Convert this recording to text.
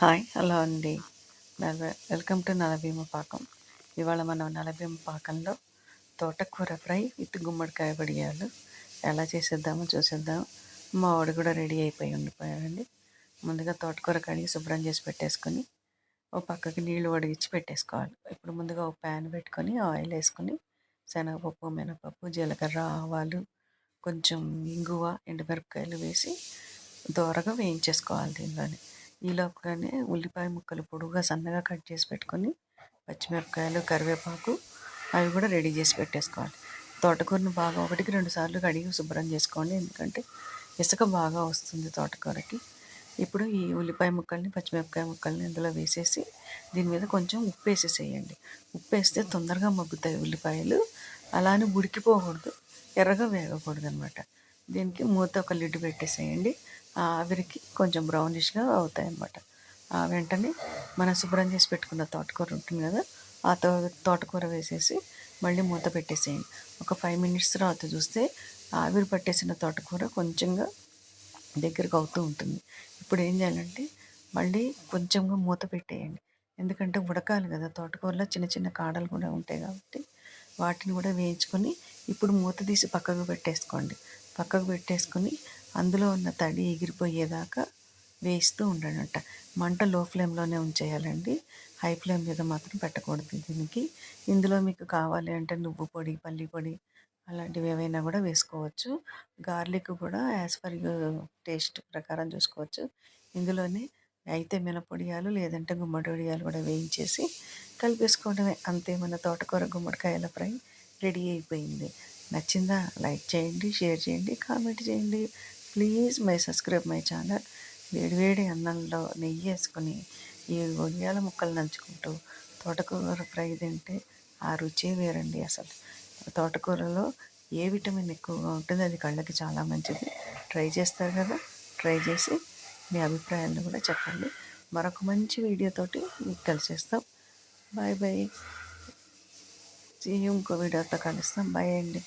Hi hello అండి. నలభై welcome to Nalabheema Paakam. ఇవాళ మనం నలభీమ పాకంలో తోటకూర ఫ్రై విత్ గుమ్మడికాయ పొడియాలు ఎలా చేసేద్దామో చూసేద్దాం. మా వాడు కూడా రెడీ అయిపోయి ఉండిపోయాడండి. ముందుగా తోటకూర కడిగి శుభ్రం చేసి పెట్టేసుకొని ఓ పక్కకి నీళ్ళు వడిగించి పెట్టేసుకోవాలి. ఇప్పుడు ముందుగా ఒక ప్యాన్ పెట్టుకొని ఆయిల్ వేసుకొని శనగపప్పు మినపప్పు జీలకర్ర ఆవాలు కొంచెం ఇంగువ ఎండుమిరపకాయలు వేసి దోరగా వేయించేసుకోవాలి దీనిలోనే. ఈ ఉల్లిపాయ ముక్కలు పొడుగుగా సన్నగా కట్ చేసి పెట్టుకొని పచ్చిమిరపకాయలు కరివేపాకు అవి కూడా రెడీ చేసి పెట్టేసుకోవాలి. తోటకూరను బాగా ఒకటికి రెండు సార్లు కడిగి శుభ్రం చేసుకోండి. ఎందుకంటే ఇసుక బాగా వస్తుంది తోటకూరకి. ఇప్పుడు ఈ ఉల్లిపాయ ముక్కల్ని పచ్చిమిరపకాయ ముక్కల్ని ఇందులో వేసేసి దీని మీద కొంచెం ఉప్పు వేసేసేయండి. ఉప్పు వేస్తే తొందరగా మగ్గుతాయి ఉల్లిపాయలు. అలానే ఉడికిపోకూడదు ఎర్రగా వేగకూడదు అనమాట దీనికి మూత ఒక లిడ్డు పెట్టేసేయండి. ఆవిరికి కొంచెం బ్రౌనిష్గా అవుతాయి అన్నమాట వెంటనే మనం శుభ్రం చేసి పెట్టుకున్న తోటకూర ఉంటుంది కదా ఆ తో తోటకూర వేసేసి మళ్ళీ మూత పెట్టేసేయండి. ఒక ఫైవ్ మినిట్స్ తర్వాత చూస్తే ఆవిరి పట్టేసిన తోటకూర కొంచెంగా దగ్గరకు అవుతూ ఉంటుంది. ఇప్పుడు ఏం చేయాలంటే మళ్ళీ కొంచెంగా మూత పెట్టేయండి. ఎందుకంటే ఉడకాలి కదా తోటకూరలో చిన్న చిన్న కాడలు కూడా ఉంటాయి కాబట్టి వాటిని కూడా వేయించుకొని ఇప్పుడు మూత తీసి పక్కకు పెట్టేసుకోండి. పక్కకు పెట్టేసుకొని అందులో ఉన్న తడి ఎగిరిపోయేదాకా వేస్తూ ఉండాలంట మంట లో ఫ్లేమ్లోనే ఉంచేయాలండి. హై ఫ్లేమ్ మీద మాత్రం పెట్టకూడదు దీనికి. ఇందులో మీకు కావాలి అంటే నువ్వు పొడి పల్లి పొడి అలాంటివి ఏవైనా కూడా వేసుకోవచ్చు. గార్లిక్ కూడా యాజ్ పర్ టేస్ట్ ప్రకారం చూసుకోవచ్చు. ఇందులోనే అయితే మినపొడియాలు లేదంటే గుమ్మడి వడియాలు కూడా వేయించేసి కలిపేసుకోవడమే. అంతే మన తోటకూర గుమ్మడికాయల ఫ్రై రెడీ అయిపోయింది. నచ్చిందా? లైక్ చేయండి షేర్ చేయండి కామెంట్ చేయండి. Please my subscribe my channel. వేడివేడి అన్నంలో నెయ్యి వేసుకొని ఈ గొయ్యాల ముక్కలు నంచుకుంటూ తోటకూర ఫ్రై తింటే ఆ రుచి వేరండి అసలు. తోటకూరలో ఏ విటమిన్ ఎక్కువగా ఉంటుంది అది కళ్ళకి చాలా మంచిది. ట్రై చేస్తారు కదా? ట్రై చేసి మీ అభిప్రాయాలను కూడా చెప్పండి. మరొక మంచి వీడియోతోటి మీకు కలిసేస్తాం. Bye bye. ఇంకో వీడియోతో కలుస్తాం. బాయ్ అండి.